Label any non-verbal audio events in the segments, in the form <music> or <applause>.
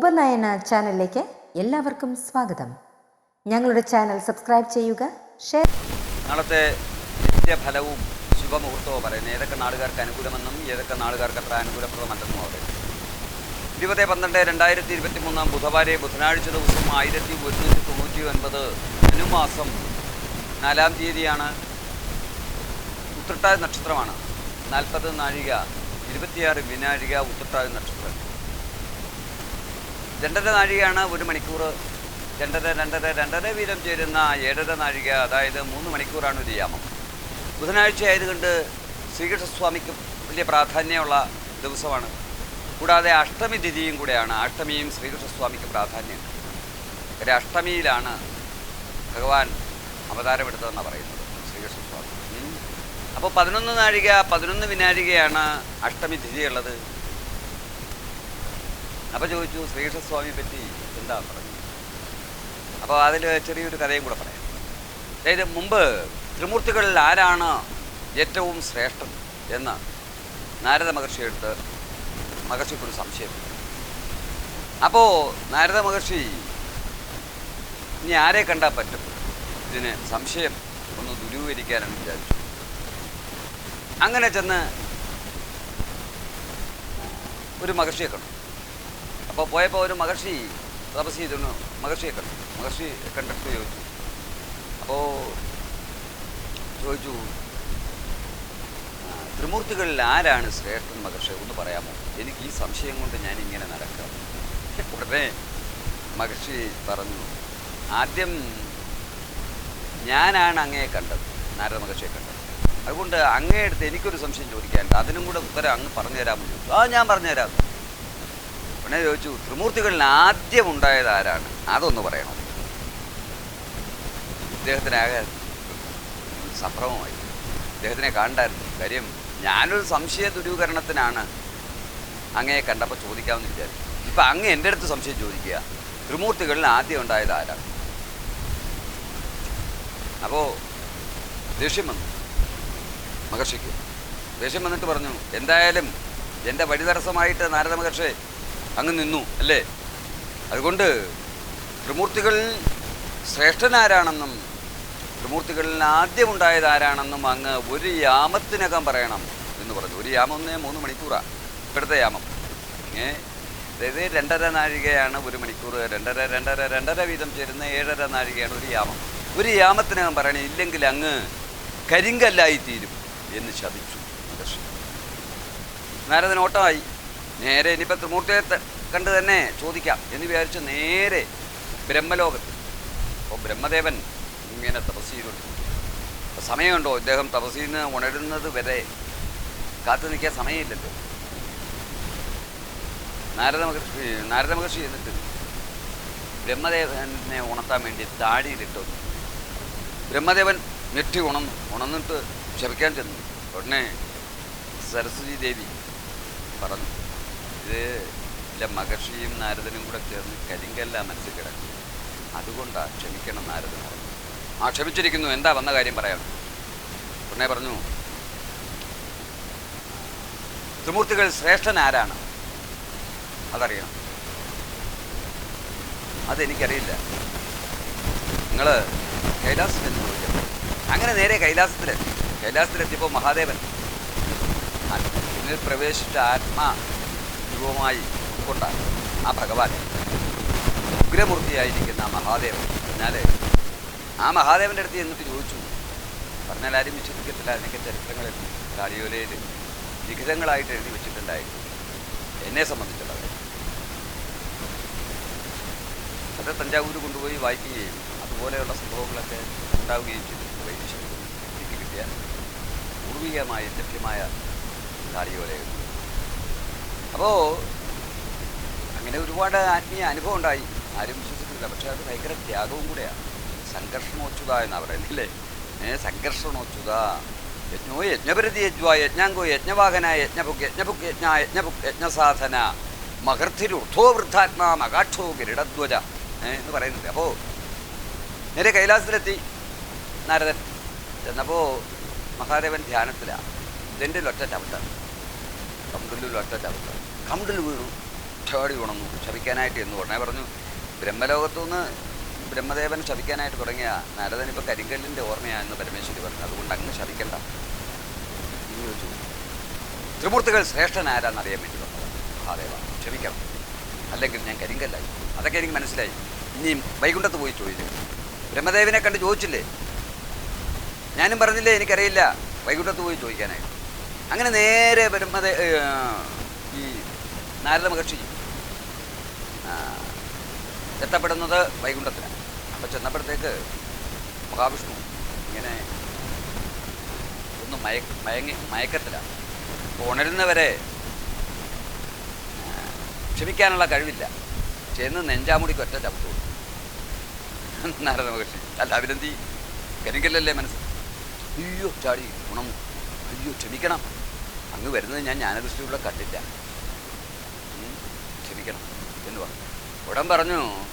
ഉപനയന ചാനലിലേക്ക് എല്ലാവർക്കും സ്വാഗതം. ഞങ്ങളുടെ ചാനൽ സബ്സ്ക്രൈബ് ചെയ്യുക ഷെയർ നാളത്തെ നിത്യഫലവും ശുഭമുഹൂർത്തവും പറയുന്നത് ഏതൊക്കെ നാളുകാർക്ക് അനുകൂലമെന്നും ഏതൊക്കെ നാളുകാർക്ക് അത്ര അനുകൂലപ്രദമല്ലെന്നും അവർ ഇരുപത് പന്ത്രണ്ട് രണ്ടായിരത്തി ഇരുപത്തി മൂന്നാം ബുധവാരെ ബുധനാഴ്ച ദിവസം ആയിരത്തി ഒരുന്നൂറ്റി തൊണ്ണൂറ്റി ഒൻപത് അനുമാസം നാലാം തീയതിയാണ് ഉത്രട്ടാതി നക്ഷത്രമാണ്. നാൽപ്പത് നാഴിക ഇരുപത്തിയാറ് വിനാഴിക ഉത്രട്ടാതി നക്ഷത്രം രണ്ടര നാഴികയാണ് ഒരു മണിക്കൂർ. രണ്ടര രണ്ടര രണ്ടര വീതം ചേരുന്ന ഏഴര നാഴിക അതായത് മൂന്ന് മണിക്കൂറാണ് ഒരു യാമം. ബുധനാഴ്ച ആയതുകൊണ്ട് ശ്രീകൃഷ്ണസ്വാമിക്ക് വലിയ പ്രാധാന്യമുള്ള ദിവസമാണ്. കൂടാതെ അഷ്ടമി തിഥിയും കൂടെയാണ് അഷ്ടമിയും ശ്രീകൃഷ്ണസ്വാമിക്ക് പ്രാധാന്യം. ഒരു അഷ്ടമിയിലാണ് ഭഗവാൻ അവതാരമെടുത്തതെന്നാണ് പറയുന്നത് ശ്രീകൃഷ്ണസ്വാമി. അപ്പോൾ പതിനൊന്ന് നാഴിക പതിനൊന്ന് വിനാഴികയാണ് അഷ്ടമി തിഥിയുള്ളത്. അപ്പോൾ ചോദിച്ചു ശ്രീകൃഷ്ണസ്വാമിയെ പറ്റി എന്താ പറഞ്ഞു അപ്പോൾ അതിൽ ചെറിയൊരു കഥയും കൂടെ പറയാം. അതായത് മുമ്പ് ത്രിമൂർത്തികളിൽ ആരാണ് ഏറ്റവും ശ്രേഷ്ഠൻ എന്ന് നാരദ മഹർഷി എടുത്ത് മഹർഷിക്കൊരു സംശയം. അപ്പോൾ നാരദ മഹർഷി ഇനി ആരെ കണ്ടാൽ പറ്റും? ഇതിന് സംശയം. ഒന്ന് ദുരൂഹരിക്കാനാണ് വിചാരിച്ചു. അങ്ങനെ ചെന്ന് ഒരു മഹർഷിയെ കണ്ടു. അപ്പോൾ പോയപ്പോൾ ഒരു മഹർഷി തപസ് ചെയ്തിരുന്നു. മഹർഷിയെ കണ്ടു. മഹർഷി കണ്ടിട്ട് ചോദിച്ചു അപ്പോൾ ചോദിച്ചു "ആ, ത്രിമൂർത്തികളിൽ ആരാണ് ശ്രേഷ്ഠൻ മഹർഷി? ഒന്ന് പറയാമോ? എനിക്ക് ഈ സംശയം കൊണ്ട് ഞാൻ ഇങ്ങനെ നടക്കാം. <laughs> ഉടനെ മഹർഷി പറഞ്ഞു ആദ്യം ഞാനാണ് അങ്ങയെ കണ്ടത്. നാരദ മഹർഷിയെ കണ്ടത്. അതുകൊണ്ട് അങ്ങേ അടുത്ത് എനിക്കൊരു സംശയം ചോദിക്കാനുണ്ട്. അതിനും കൂടെ ഉത്തരം അങ്ങ് പറഞ്ഞുതരാമെന്ന് ചോദിച്ചു. ആ ഞാൻ പറഞ്ഞുതരാം. ഉടനെ ചോദിച്ചു ത്രിമൂർത്തികളിൽ ആദ്യം ഉണ്ടായത് ആരാണ്? അതൊന്ന് പറയണം. ഇദ്ദേഹത്തിനാകെ സംഭ്രമമായി ഇദ്ദേഹത്തിനെ കാണണ്ടായിരുന്നു. കാര്യം ഞാനൊരു സംശയ ദുരൂകരണത്തിനാണ് അങ്ങയെ കണ്ടപ്പോൾ ചോദിക്കാമെന്ന് വിചാരിച്ചു. ഇപ്പം അങ്ങ് എന്റെ അടുത്ത് സംശയം ചോദിക്കുക ത്രിമൂർത്തികളിൽ ആദ്യം ഉണ്ടായത് ആരാണ് അപ്പോൾ ദേഷ്യം വന്നു. മഹർഷിക്ക്. ദേഷ്യം വന്നിട്ട് പറഞ്ഞു എന്തായാലും എന്റെ വഴി തടസ്സമായിട്ട് നാരദ മഹർഷി അങ്ങ് നിന്നു അല്ലേ? അതുകൊണ്ട് ത്രിമൂർത്തികൾ ശ്രേഷ്ഠനാരാണെന്നും ത്രിമൂർത്തികളിൽ ആദ്യമുണ്ടായത് ആരാണെന്നും അങ്ങ് ഒരു യാമത്തിനകം പറയണം എന്ന് പറഞ്ഞു. ഒരു യാമം ഒന്നേ മൂന്ന് മണിക്കൂറാണ് ഇപ്പോഴത്തെ യാമം. ഏ? അതായത് രണ്ടര നാഴികയാണ് ഒരു മണിക്കൂർ രണ്ടര രണ്ടര രണ്ടര വീതം ചേരുന്ന ഏഴര നാഴികയാണ് ഒരു യാമം. ഒരു യാമത്തിനകം പറയണേ ഇല്ലെങ്കിൽ അങ്ങ് കരിങ്കല്ലായി തീരും എന്ന് ശപിച്ചു. നാരദൻ ഓട്ടമായി നേരെ ഇനിയിപ്പോൾ ത്രിമൂർത്തിയെ കണ്ട് തന്നെ ചോദിക്കാം എന്ന് വിചാരിച്ച് നേരെ ബ്രഹ്മലോകത്ത്. അപ്പോൾ ബ്രഹ്മദേവൻ ഇങ്ങനെ തപസ് ചെയ്തുകൊണ്ട് അപ്പോൾ സമയമുണ്ടോ? ഇദ്ദേഹം തപസ്സിൽ നിന്ന് ഉണരുന്നത് വരെ കാത്തു നിൽക്കാൻ സമയമില്ലല്ലോ. നാരദ മഹർഷി നാരദ മഹർഷി എന്നിട്ട് ബ്രഹ്മദേവനെ ഉണർത്താൻ വേണ്ടി താടിയിലിട്ടു. ബ്രഹ്മദേവൻ ഞെട്ടി ഉണർന്നു. ഉണർന്നിട്ട് ക്ഷമിക്കാൻ ചെന്നു. ഉടനെ സരസ്വതി ദേവി പറഞ്ഞു ഇത് മഹർഷിയും നാരദനും കൂടെ ചേർന്ന് കരിങ്കല്ല മനസ്സിൽ കിടക്കും അതുകൊണ്ടാണ് ക്ഷമിക്കണം നാരദൻ പറഞ്ഞു. ആ ക്ഷമിച്ചിരിക്കുന്നു. എന്താ വന്ന കാര്യം പറയാം. ഉടനെ പറഞ്ഞു. ത്രിമൂർത്തികൾ ശ്രേഷ്ഠൻ ആരാണ്? അതറിയണം. അതെനിക്കറിയില്ല. നിങ്ങൾ കൈലാസത്തിൽ ചോദിക്കണം അങ്ങനെ നേരെ കൈലാസത്തിലെത്തി കൈലാസത്തിലെത്തിയപ്പോൾ മഹാദേവൻ. ഇതിൽ പ്രവേശിച്ച ആത്മാ രൂപമായി കൊണ്ട ആ ഭഗവാൻ ഉഗ്രമൂർത്തിയായിരിക്കുന്ന ആ മഹാദേവൻ. എന്നാൽ ആ മഹാദേവന്റെ അടുത്ത് എന്നിട്ട് ചോദിച്ചു. പറഞ്ഞാൽ ആരും വിശ്വസിക്കത്തില്ല. അതിനൊക്കെ ചരിത്രങ്ങളിൽ കാളിയോലയിൽ ലിഖിതങ്ങളായിട്ട് എഴുതി വെച്ചിട്ടുണ്ടായിരുന്നു. എന്നെ സംബന്ധിച്ചുള്ളത് അത് തഞ്ചാവൂർ കൊണ്ടുപോയി വായിക്കുകയും അതുപോലെയുള്ള സംഭവങ്ങളൊക്കെ ഉണ്ടാവുകയും ചെയ്തു. എനിക്ക് കിട്ടിയ പൂർവികമായ ലഭ്യമായ കാളിയോലകൾ അപ്പോൾ അങ്ങനെ ഒരുപാട് ആത്മീയ അനുഭവം ഉണ്ടായി. ആരും വിശ്വസിക്കുന്നില്ല. പക്ഷെ അത് ഭയങ്കര ത്യാഗവും കൂടെയാണ് സംഘർഷണോച്ചുത എന്നാണ് പറയുന്നത് അല്ലേ ഏ സംഘർഷണോച്ചുത. യജ്ഞോ യജ്ഞപരിധി യജ്വ യജ്ഞാങ്കോ യജ്ഞവാഹന യജ്ഞപുക് യജ്ഞപുക് യജ്ഞ യജ്ഞപുക് യജ്ഞസാധന. മഹർത്തിരുദ്ധോ വൃദ്ധാത്മാ മകാക്ഷോ ഗരുഡധ്വജ എന്ന് പറയുന്നുണ്ട്. അപ്പോൾ നേരെ കൈലാസത്തിലെത്തി. നാരദൻ. ചെന്നപ്പോൾ മഹാദേവൻ ധ്യാനത്തിലാണ് ഇതിന്റെ ഒറ്റ ചവിട്ടാണ്. കമ്പിളിൽ ഒറ്റ ചവിട്ട കമ്പിളിൽ വീണു. ചാടി ഉണർന്നു. ശപിക്കാനായിട്ട് എന്ന് ഉടനെ പറഞ്ഞു ബ്രഹ്മലോകത്തു നിന്ന് ബ്രഹ്മദേവൻ ശപിക്കാനായിട്ട് തുടങ്ങിയ നാരദൻ കരിങ്കല്ലിന്റെ ഓർമ്മയാണെന്ന് പരമേശ്വരി പറഞ്ഞു. അതുകൊണ്ട് അങ്ങ് ശപിക്കണ്ട ഇനി ചോദിച്ചു ത്രിമൂർത്തികൾ ശ്രേഷ്ഠനാരാന്ന് അറിയാൻ വേണ്ടി വന്നത്. മഹാദേവ ക്ഷമിക്കണം. അല്ലെങ്കിൽ ഞാൻ കരിങ്കല്ലായി. അതൊക്കെ എനിക്ക് മനസ്സിലായി. ഇനിയും വൈകുണ്ഠത്ത് പോയി ചോദിച്ചു. ബ്രഹ്മദേവനെ കണ്ട് ചോദിച്ചില്ലേ? ഞാനും പറഞ്ഞില്ലേ എനിക്കറിയില്ല. വൈകുണ്ഠത്ത് പോയി ചോദിക്കാനായിട്ട്. അങ്ങനെ നേരെ വരും അതെ ഈ നാരദ മഹർഷി എത്തപ്പെടുന്നത് വൈകുണ്ഠത്തിലാണ്. അപ്പോൾ ചെന്നപ്പോഴത്തേക്ക് മഹാവിഷ്ണു ഇങ്ങനെ ഒന്ന് മയ മയങ്ങി മയക്കത്തിലാണ് ഉണരുന്നവരെ ക്ഷമിക്കാനുള്ള കഴിവില്ല. ചെന്ന് നെഞ്ചാമുടിക്ക് ഒറ്റ ചവിട്ടു നാരദ മഹർഷി അല്ല അഭിനന്ദി. കരിങ്കല്ലല്ലേ മനസ്സ്? അയ്യോ ചാടി ഗുണം. അയ്യോ ക്ഷമിക്കണം. അങ്ങ് വരുന്നത് ഞാൻ ജ്ഞാനദൃഷ്ടിയുള്ള കണ്ടില്ല. ക്ഷമിക്കണം എന്ന് പറഞ്ഞു. ഉടൻ പറഞ്ഞു.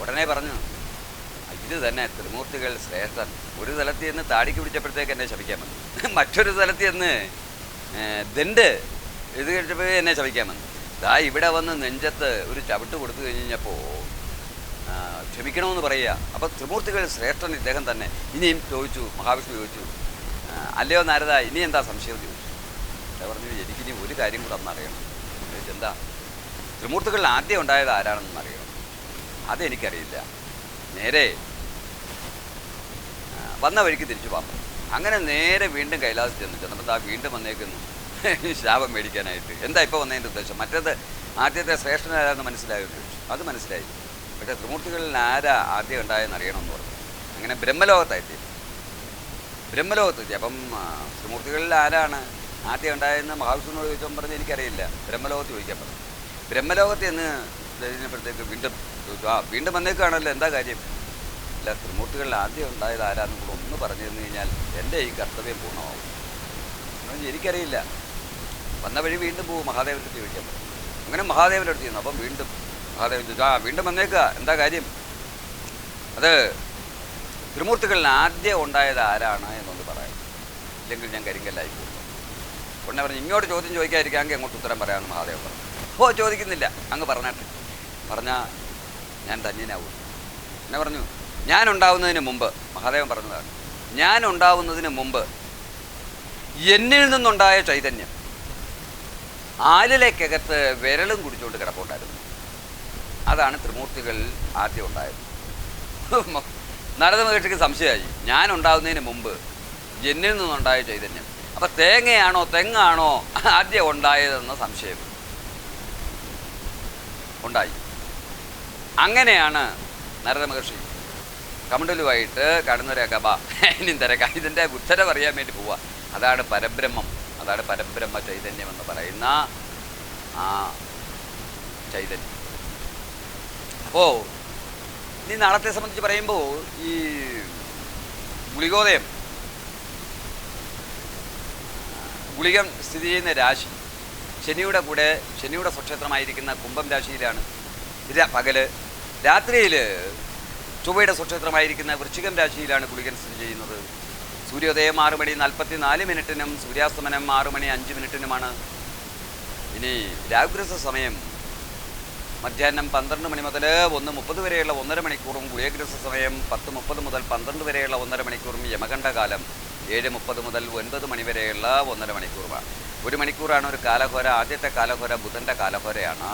ഉടനെ പറഞ്ഞു. "ആ, ഇത് തന്നെ ത്രിമൂർത്തികൾ ശ്രേഷ്ഠൻ. ഒരു സ്ഥലത്ത് നിന്ന് താടിക്ക് പിടിച്ചപ്പോഴത്തേക്ക് എന്നെ ശപിക്കാൻ വന്നു. <laughs> മറ്റൊരു സ്ഥലത്ത് നിന്ന് ദണ്ട് ഇത് കഴിച്ചപ്പോൾ എന്നെ ശപിക്കാൻ വന്നു. ദാ ഇവിടെ വന്ന് നെഞ്ചത്ത് ഒരു ചവിട്ട് കൊടുത്തു കഴിഞ്ഞപ്പോൾ ക്ഷമിക്കണമെന്ന് പറയുക. അപ്പോൾ ത്രിമൂർത്തികൾ ശ്രേഷ്ഠൻ ഇദ്ദേഹം തന്നെ. ഇനിയും ചോദിച്ചു മഹാവിഷ്ണു ചോദിച്ചു അല്ലയോ നാരദ ഇനി എന്താ സംശയം? ചോദിച്ചു. ഞാൻ പറഞ്ഞു എനിക്കിനി ഒരു കാര്യം കൂടെ അന്നറിയണം എന്താ? ത്രിമൂർത്തികളിൽ ആദ്യം ഉണ്ടായത് ആരാണെന്ന് അറിയണം. അതെനിക്കറിയില്ല. നേരെ വന്ന വഴിക്ക് തിരിച്ചു പറഞ്ഞു. അങ്ങനെ നേരെ വീണ്ടും കൈലാസ് ചെന്നു. ചെന്നപ്പോൾ ആ വീണ്ടും വന്നേക്കുന്നു. ശാപം മേടിക്കാനായിട്ട്. എന്താ ഇപ്പോൾ വന്നതിന്റെ ഉദ്ദേശം? മറ്റേത് ആദ്യത്തെ ശ്രേഷ്ഠനാരാന്ന് മനസ്സിലായെന്ന് ചോദിച്ചു. അത് മനസ്സിലായി. പക്ഷേ ത്രിമൂർത്തികളിൽ ആരാ ആദ്യം ഉണ്ടായെന്ന് അറിയണമെന്ന് പറഞ്ഞു. അങ്ങനെ ബ്രഹ്മലോകത്തായിട്ട് ബ്രഹ്മലോകത്തെത്തി. അപ്പം ത്രിമൂർത്തികളിൽ ആരാണ് ആദ്യം ഉണ്ടായിരുന്ന മഹാവിഷ്ണുവിനോട് ചോദിച്ചാൽ പറഞ്ഞ് എനിക്കറിയില്ല. ബ്രഹ്മലോകത്ത് ചോദിക്കാൻ പറഞ്ഞു. ബ്രഹ്മലോകത്ത് എന്ന് കഴിഞ്ഞപ്പോഴത്തേക്ക് വീണ്ടും ആ വീണ്ടും വന്നേക്കാണല്ലോ എന്താ കാര്യം? അല്ല ത്രിമൂർത്തികളിൽ ആദ്യം ഉണ്ടായത് ആരാന്നും കൂടെ ഒന്ന് പറഞ്ഞു തന്നു കഴിഞ്ഞാൽ എന്റെ ഈ കർത്തവ്യം പൂർണമാവും. എനിക്കറിയില്ല. വന്ന വഴി വീണ്ടും പോകും മഹാദേവന്റെ ചോദിക്കാൻ പറ്റും അങ്ങനെ മഹാദേവന്റെ അടുത്ത് ചെയ്യുന്നു അപ്പം വീണ്ടും മഹാദേവൻ ചോദിച്ചു ആ വീണ്ടും വന്നേക്കുക എന്താ കാര്യം? അത് ത്രിമൂർത്തികളിൽ ആദ്യം ഉണ്ടായത് ആരാണ് എന്നൊന്ന് പറയാം. ഇല്ലെങ്കിൽ ഞാൻ കരിങ്കല്ലായി ഉടനെ പറഞ്ഞു ഇങ്ങോട്ട് ചോദ്യം ചോദിക്കാതിരിക്കാമെങ്കിൽ അങ്ങോട്ട് ഉത്തരം പറയാമെന്ന് മഹാദേവൻ പറഞ്ഞു. ഓ ചോദിക്കുന്നില്ല. അങ്ങ് പറഞ്ഞാട്ടെ. പറഞ്ഞാൽ ഞാൻ ധന്യനാവും എന്നെ പറഞ്ഞു ഞാൻ ഉണ്ടാവുന്നതിന് മുമ്പ് മഹാദേവൻ പറഞ്ഞതാണ് ഞാൻ ഉണ്ടാവുന്നതിന് മുമ്പ് എന്നിൽ നിന്നുണ്ടായ ചൈതന്യം ആലിലേക്കകത്ത് വിരലും കുടിച്ചുകൊണ്ട് കിടപ്പുണ്ടായിരുന്നു. അതാണ് ത്രിമൂർത്തികൾ ആദ്യം ഉണ്ടായത്. നാരദ മഹർഷിക്ക് സംശയമായി. ഞാൻ ഉണ്ടാകുന്നതിന് മുമ്പ് ജന്നിൽ നിന്നുണ്ടായ ചൈതന്യം. അപ്പൊ തേങ്ങയാണോ തെങ്ങാണോ ആദ്യം ഉണ്ടായതെന്ന സംശയം ഉണ്ടായി. അങ്ങനെയാണ് നരത മഹർഷി കമണ്ടലുമായിട്ട് കടന്നൊരു കബ ഇനി തിരക്കാം. ഇതിന്റെ ഉത്തരം അറിയാൻ വേണ്ടി പോവുക അതാണ് പരബ്രഹ്മം. അതാണ് പരബ്രഹ്മ ചൈതന്യം എന്ന് പറയുന്ന ആ ചൈതന്യം. അപ്പോൾ ഇനി നാളത്തെ സംബന്ധിച്ച് പറയുമ്പോൾ ഈ ഗുളികോദയം ഗുളികം സ്ഥിതി ചെയ്യുന്ന രാശി ശനിയുടെ കൂടെ ശനിയുടെ സ്വക്ഷേത്രമായിരിക്കുന്ന കുംഭം രാശിയിലാണ്. പകൽ. രാത്രിയിൽ ചൊവ്വയുടെ സ്വക്ഷേത്രമായിരിക്കുന്ന വൃശ്ചികം രാശിയിലാണ് ഗുളികൻ സ്ഥിതി ചെയ്യുന്നത്. സൂര്യോദയം ആറ് മണി നാൽപ്പത്തി നാല് മിനിറ്റിനും സൂര്യാസ്തമനം ആറ് മണി അഞ്ച് മിനിറ്റിനുമാണ്. ഇനി രാഗ്രസ സമയം മധ്യാഹ്നം പന്ത്രണ്ട് മണി മുതൽ ഒന്ന് മുപ്പത് വരെയുള്ള ഒന്നര മണിക്കൂറും ഗുളിയഗ്രസ സമയം പത്ത് മുപ്പത് മുതൽ പന്ത്രണ്ട് വരെയുള്ള ഒന്നര മണിക്കൂറും യമകണ്ഠകാലം ഏഴ് മുപ്പത് മുതൽ ഒൻപത് മണി വരെയുള്ള ഒന്നര മണിക്കൂറുമാണ്. ഒരു മണിക്കൂറാണ് ഒരു കാലഘോര ആദ്യത്തെ കാലഘോര ബുധന്റെ കാലഘോരയാണ്.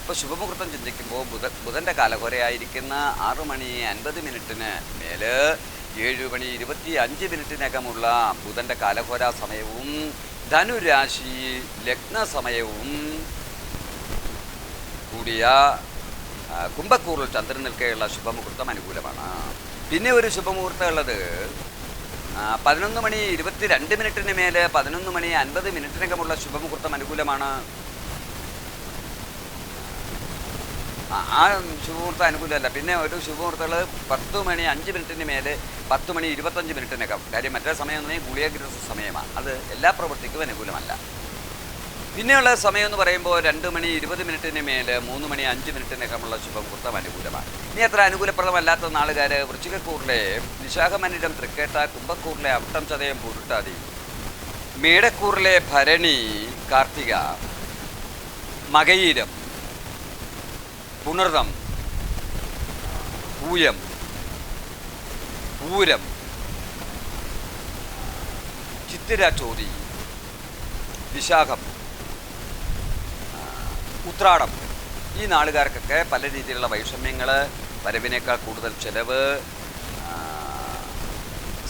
ഇപ്പോൾ ശുഭമുഹൂർത്തം ചിന്തിക്കുമ്പോൾ ബുധ ബുധന്റെ കാലഘോരയായിരിക്കുന്ന ആറ് മണി അൻപത് മിനിറ്റിന് മേൽ ഏഴ് മണി ഇരുപത്തി അഞ്ച് മിനിറ്റിനകമുള്ള ബുധന്റെ കാലഘോര സമയവും ധനുരാശി ലഗ്ന സമയവും കൂടിയ കുംഭക്കൂറിൽ ചന്ദ്രൻ നിൽക്കുകയുള്ള ശുഭമുഹൂർത്തം അനുകൂലമാണ്. പിന്നെ ഒരു ശുഭമുഹൂർത്തം ഉള്ളത് പതിനൊന്ന് മണി ഇരുപത്തി രണ്ട് മിനിറ്റിന് മേലെ പതിനൊന്ന് മണി അൻപത് മിനിറ്റിനകമുള്ള ശുഭമുഹൂർത്തം അനുകൂലമാണ്. ആ, ശുഭമുഹൂർത്തം അനുകൂലമല്ല. പിന്നെ ഒരു ശുഭമുഹൂർത്തങ്ങൾ പത്ത് മണി അഞ്ച് മിനിറ്റിന് മേലെ പത്ത് മണി ഇരുപത്തഞ്ച് മിനിറ്റിനകം. കാര്യം മറ്റേ സമയം എന്ന് സമയമാണ്. അത് എല്ലാ പ്രവൃത്തിക്കും അനുകൂലമല്ല. പിന്നെയുള്ള സമയം എന്ന് പറയുമ്പോൾ രണ്ട് മണി ഇരുപത് മിനിറ്റിന് മേൽ മൂന്ന് മണി അഞ്ച് മിനിറ്റിനകമുള്ള ശുഭമുഹൂർത്തം അനുകൂലമാണ്. ഇനി അത്ര അനുകൂലപ്രദമല്ലാത്ത നാളുകാർ വൃശ്ചികക്കൂറിലെ നിശാഖമനിടം തൃക്കേട്ട കുംഭക്കൂറിലെ അവിട്ടം ചതയം പൂരുട്ടാതി മേടക്കൂറിലെ ഭരണി കാർത്തിക മകയിരം പുണർതം പൂയം പൂരം ചിത്തിര ചോതി വിശാഖം ഉത്രാടം. ഈ നാളുകാർക്കൊക്കെ പല രീതിയിലുള്ള വൈഷമ്യങ്ങൾ വരവിനേക്കാൾ കൂടുതൽ ചിലവ്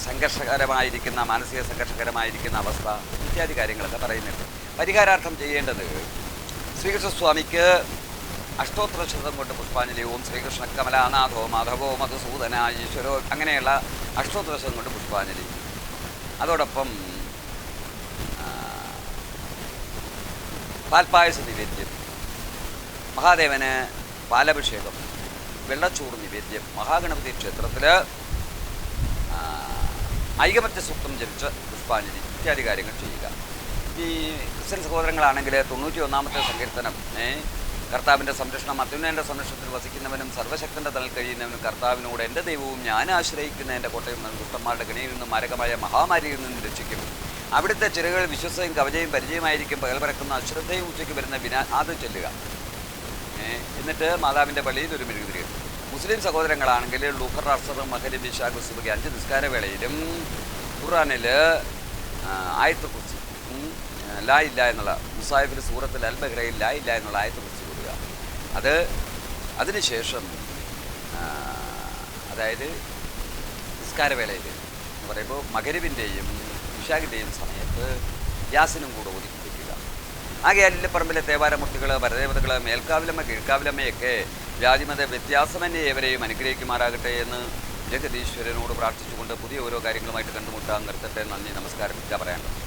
സംഘർഷകരമായിരിക്കുന്ന മാനസിക സംഘർഷകരമായിരിക്കുന്ന അവസ്ഥ ഇത്യാദി കാര്യങ്ങളൊക്കെ പറയുന്നുണ്ട്. പരിഹാരാർത്ഥം ചെയ്യേണ്ടത് ശ്രീകൃഷ്ണസ്വാമിക്ക് അഷ്ടോത്തര ശതം കൊണ്ട് പുഷ്പാഞ്ജലി ഓം ശ്രീകൃഷ്ണ കമലാനാഥോ മാധവോ മധുസൂദന ഈശ്വരോ അങ്ങനെയുള്ള അഷ്ടോത്തര ശതം കൊണ്ട് പുഷ്പാഞ്ജലി. അതോടൊപ്പം പാൽപ്പായസ നിവേദ്യം. മഹാദേവന് പാലഭിഷേകം വെള്ളച്ചൂട് നിവേദ്യം മഹാഗണപതി ക്ഷേത്രത്തിൽ ഐകമത്യ സൂക്തം ജപിച്ച് പുഷ്പാഞ്ജലി ഇത്യാദി കാര്യങ്ങൾ ചെയ്യുക. ഈ ക്രിസ്ത്യൻ സഹോദരങ്ങളാണെങ്കിൽ തൊണ്ണൂറ്റി ഒന്നാമത്തെ സങ്കീർത്തനം കർത്താവിന്റെ സംരക്ഷണം അത്യുന്നതിന്റെ സംരക്ഷണത്തിൽ വസിക്കുന്നവനും സർവശക്തന്റെ തലൽ കഴിയുന്നവനും കർത്താവിനോട് എന്റെ ദൈവവും ഞാൻ ആശ്രയിക്കുന്ന എന്റെ കോട്ടയിൽ നിന്നും ദുഷ്ടന്മാരുടെ ഗണിയിൽ നിന്നും മാരകമായ മഹാമാരിയിൽ നിന്നും രക്ഷിക്കും. അവിടുത്തെ ചിറകൾ വിശ്വസയും കവചയും പരിചയമായിരിക്കും പകൽ പറക്കുന്ന അശ്രദ്ധയും ഉച്ചയ്ക്ക് വരുന്ന വിനാ അത് ചെല്ലുക. എന്നിട്ട് മാതാവിന്റെ പള്ളിയിൽ ഒരു മെഴുകുതിരി മുസ്ലിം സഹോദരങ്ങളാണെങ്കിൽ ലുഹർ അസർ മഹരി ബിഷാ സുബകി അഞ്ച് നിസ്കാര വേളയിലും ഖുറാനിൽ ആയത്ത് കുറിച്ച് ലാ ഇല്ല എന്നുള്ള മുസാഹിബിൽ സൂറത്തിൽ അൽ ബഹ്റയിൽ ലാ ഇല്ല എന്നുള്ള ആയത്ത് കുറിച്ച് കൊടുക്കുക. അത് അതിനുശേഷം അതായത് നിസ്കാരവേളയിൽ എന്ന് പറയുമ്പോൾ മകരുവിന്റെയും ഇഷാഖിന്റെയും സമയത്ത് യാസിനും കൂടെ ഒതുക്കി. വയ്ക്കുക പറമ്പിലെ തേവാരമൂർത്തികൾ പരദേവതകൾ മേൽക്കാവിലമ്മ കീഴ്ക്കാവിലമ്മയൊക്കെ രാജ്യമത വ്യത്യാസമന്യ ഏവരെയും അനുഗ്രഹിക്കുമാറാകട്ടെ എന്ന് ജഗതീശ്വരനോട് പ്രാർത്ഥിച്ചുകൊണ്ട് പുതിയ ഓരോ കാര്യങ്ങളുമായിട്ട് കണ്ടുമുട്ടാൻ നിർത്തട്ടെ. നന്ദി നമസ്കാരം. ഇതാ പറയാനുള്ളത്.